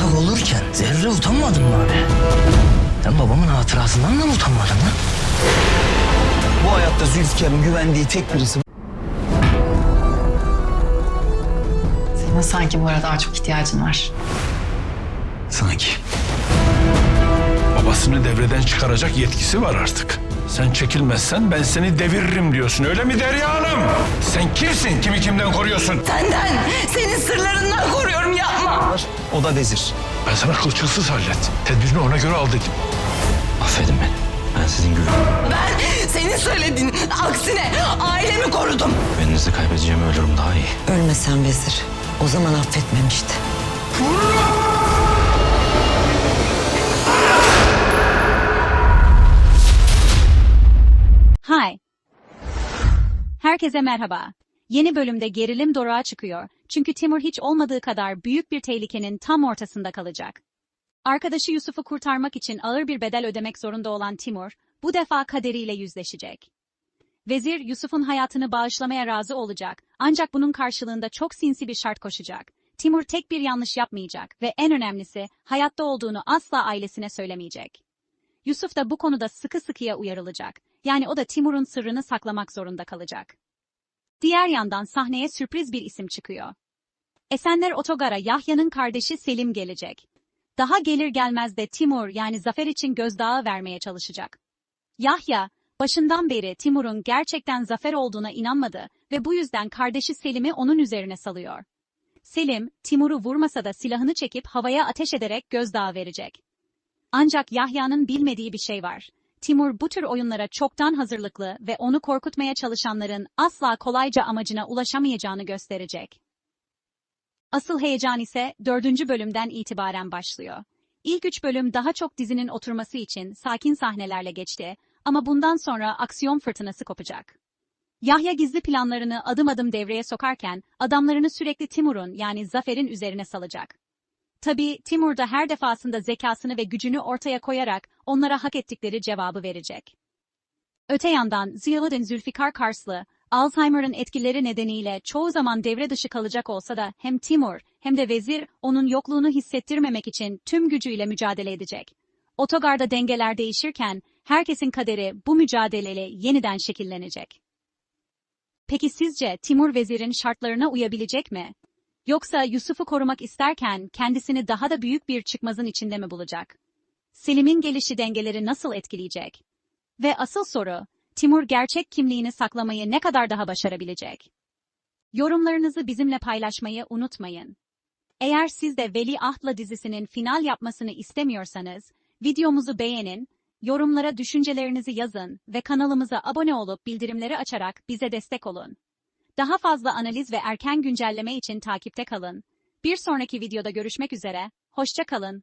ortak olurken zerre utanmadın mı abi? Sen babamın hatırasından da mı utanmadın lan? Bu hayatta Zülfikar'ın güvendiği tek birisi Senin sanki bu arada daha çok ihtiyacın var. sanki. Babasını devreden çıkaracak yetkisi var artık. Sen çekilmezsen ben seni deviririm diyorsun öyle mi Derya Hanım? Sen kimsin? Kimi kimden koruyorsun? Senden, senin sırlarından koruyorum yapma. O da vezir. Ben sana kılçılsız hallet. Tedbirini ona göre al dedim. Affedin beni. Ben sizin güven. Ben senin söylediğin aksine ailemi korudum. Güveninizi kaybedeceğimi ölürüm daha iyi. Ölmesen vezir. O zaman affetmemişti. Hi. Herkese merhaba. Yeni bölümde gerilim doruğa çıkıyor. Çünkü Timur hiç olmadığı kadar büyük bir tehlikenin tam ortasında kalacak. Arkadaşı Yusuf'u kurtarmak için ağır bir bedel ödemek zorunda olan Timur, bu defa kaderiyle yüzleşecek. Vezir, Yusuf'un hayatını bağışlamaya razı olacak. Ancak bunun karşılığında çok sinsi bir şart koşacak. Timur tek bir yanlış yapmayacak ve en önemlisi, hayatta olduğunu asla ailesine söylemeyecek. Yusuf da bu konuda sıkı sıkıya uyarılacak. Yani o da Timur'un sırrını saklamak zorunda kalacak. Diğer yandan sahneye sürpriz bir isim çıkıyor. Esenler Otogar'a Yahya'nın kardeşi Selim gelecek. Daha gelir gelmez de Timur yani Zafer için gözdağı vermeye çalışacak. Yahya, başından beri Timur'un gerçekten Zafer olduğuna inanmadı ve bu yüzden kardeşi Selim'i onun üzerine salıyor. Selim, Timur'u vurmasa da silahını çekip havaya ateş ederek gözdağı verecek. Ancak Yahya'nın bilmediği bir şey var. Timur bu tür oyunlara çoktan hazırlıklı ve onu korkutmaya çalışanların asla kolayca amacına ulaşamayacağını gösterecek. Asıl heyecan ise dördüncü bölümden itibaren başlıyor. İlk üç bölüm daha çok dizinin oturması için sakin sahnelerle geçti ama bundan sonra aksiyon fırtınası kopacak. Yahya gizli planlarını adım adım devreye sokarken adamlarını sürekli Timur'un yani Zafer'in üzerine salacak. Tabii Timur da her defasında zekasını ve gücünü ortaya koyarak onlara hak ettikleri cevabı verecek. Öte yandan Ziyalıdin Zülfikar Karslı, Alzheimer'ın etkileri nedeniyle çoğu zaman devre dışı kalacak olsa da hem Timur hem de vezir onun yokluğunu hissettirmemek için tüm gücüyle mücadele edecek. Otogarda dengeler değişirken herkesin kaderi bu mücadeleyle yeniden şekillenecek. Peki sizce Timur vezirin şartlarına uyabilecek mi? Yoksa Yusuf'u korumak isterken kendisini daha da büyük bir çıkmazın içinde mi bulacak? Selim'in gelişi dengeleri nasıl etkileyecek? Ve asıl soru, Timur gerçek kimliğini saklamayı ne kadar daha başarabilecek? Yorumlarınızı bizimle paylaşmayı unutmayın. Eğer siz de Veli Ahtla dizisinin final yapmasını istemiyorsanız, videomuzu beğenin, yorumlara düşüncelerinizi yazın ve kanalımıza abone olup bildirimleri açarak bize destek olun. Daha fazla analiz ve erken güncelleme için takipte kalın. Bir sonraki videoda görüşmek üzere, hoşça kalın.